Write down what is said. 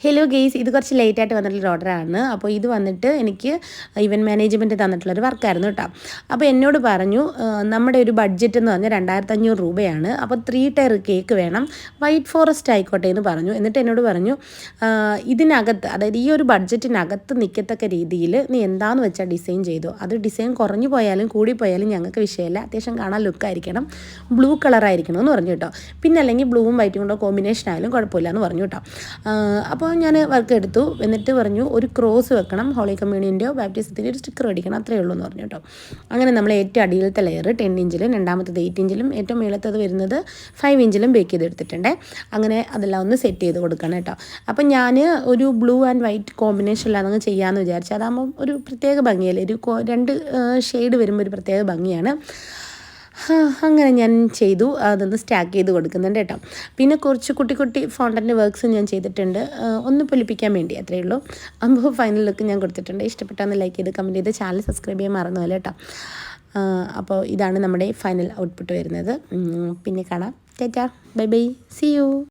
Hello guys ഇത് കുറച്ച് late ആയിട്ട് വന്നിട്ടുള്ള ഓർഡറാണ് അപ്പോൾ ഇത് വന്നിട്ട് എനിക്ക് ഇവന്റ് മാനേജ്മെന്റ് തന്നിട്ടുള്ളൊരു വർക്കായിരുന്നു കേട്ടോ അപ്പോൾ എന്നോട് പറഞ്ഞു നമ്മുടെ ഒരു ബഡ്ജറ്റ് എന്ന് പറഞ്ഞാൽ രണ്ടായിരത്തി അഞ്ഞൂറ് രൂപയാണ്. അപ്പോൾ ത്രീ ടയർ കേക്ക് വേണം. വൈറ്റ് ഫോറസ്റ്റ് ആയിക്കോട്ടെ എന്ന് പറഞ്ഞു. എന്നിട്ട് എന്നോട് പറഞ്ഞു ഇതിനകത്ത് അതായത് ഈ ഒരു ബഡ്ജറ്റിനകത്ത് നിൽക്കത്തക്ക രീതിയിൽ നീ എന്താണെന്ന് വെച്ചാൽ ഡിസൈൻ ചെയ്തു? അത് ഡിസൈൻ കുറഞ്ഞു പോയാലും കൂടി പോയാലും ഞങ്ങൾക്ക് വിഷയമില്ല. അത്യാവശ്യം കാണാൻ ലുക്കായിരിക്കണം ബ്ലൂ കളറായിരിക്കണം എന്ന് പറഞ്ഞു കേട്ടോ പിന്നെ അല്ലെങ്കിൽ ബ്ലൂവും വൈറ്റും കൂടെ കോമ്പിനേഷൻ ആയാലും കുഴപ്പമില്ല എന്ന് പറഞ്ഞു കേട്ടോ ആ, അപ്പോൾ ഞാൻ വർക്ക് എടുത്തു. എന്നിട്ട് പറഞ്ഞു ഒരു ക്രോസ് വെക്കണം. ഹോളി കമ്മ്യൂണിന്റെയോ ബാപ്റ്റിസത്തിന്റെ ഒരു സ്റ്റിക്കർ അടിക്കണം. അത്രയേ ഉള്ളൂ എന്ന് പറഞ്ഞു കേട്ടോ. അങ്ങനെ നമ്മൾ ഏറ്റവും അടിയിലത്തെ ലെയർ ടെൻ ഇഞ്ചിലും രണ്ടാമത്തത് എയ്റ്റ് ഇഞ്ചിലും ഏറ്റവും മേളത്തത് വരുന്നത് ഫൈവ് ഇഞ്ചിലും ബേക്ക് ചെയ്തെടുത്തിട്ടുണ്ട്. അങ്ങനെ അതെല്ലാം ഒന്ന് സെറ്റ് ചെയ്ത് കൊടുക്കണം കേട്ടോ. അപ്പം ഞാൻ ഒരു ബ്ലൂ ആൻഡ് വൈറ്റ് കോമ്പിനേഷനിലാണ് ചെയ്യാമെന്ന് വിചാരിച്ചു അതാകുമ്പോൾ ഒരു പ്രത്യേക ഭംഗിയല്ലേ? ഒരു രണ്ട് ഷെയ്ഡ് വരുമ്പോൾ ഒരു പ്രത്യേക ഭംഗിയാണ്. അങ്ങനെ ഞാൻ ചെയ്തു. അതൊന്ന് സ്റ്റാക്ക് ചെയ്ത് കൊടുക്കുന്നുണ്ട് കേട്ടോ. പിന്നെ കുറച്ച് കുട്ടി കുട്ടി ഫോണ്ടന്റെ വർക്ക്സ് ഞാൻ ചെയ്തിട്ടുണ്ട്. ഒന്ന് പൊലിപ്പിക്കാൻ വേണ്ടി അത്രയേ ഉള്ളൂ. അപ്പോൾ ഫൈനൽ ലുക്ക് ഞാൻ കൊടുത്തിട്ടുണ്ട്. ഇഷ്ടപ്പെട്ടാന്ന് ലൈക്ക് ചെയ്ത് കമന്റ് ചെയ്ത് ചാനൽ സബ്സ്ക്രൈബ് ചെയ്യാൻ മറന്നു കേട്ടോ. അപ്പോൾ ഇതാണ് നമ്മുടെ ഫൈനൽ ഔട്ട്പുട്ട് വരുന്നത്. പിന്നെ കാണാം. ചേച്ചാ ബൈ ബൈ സി യു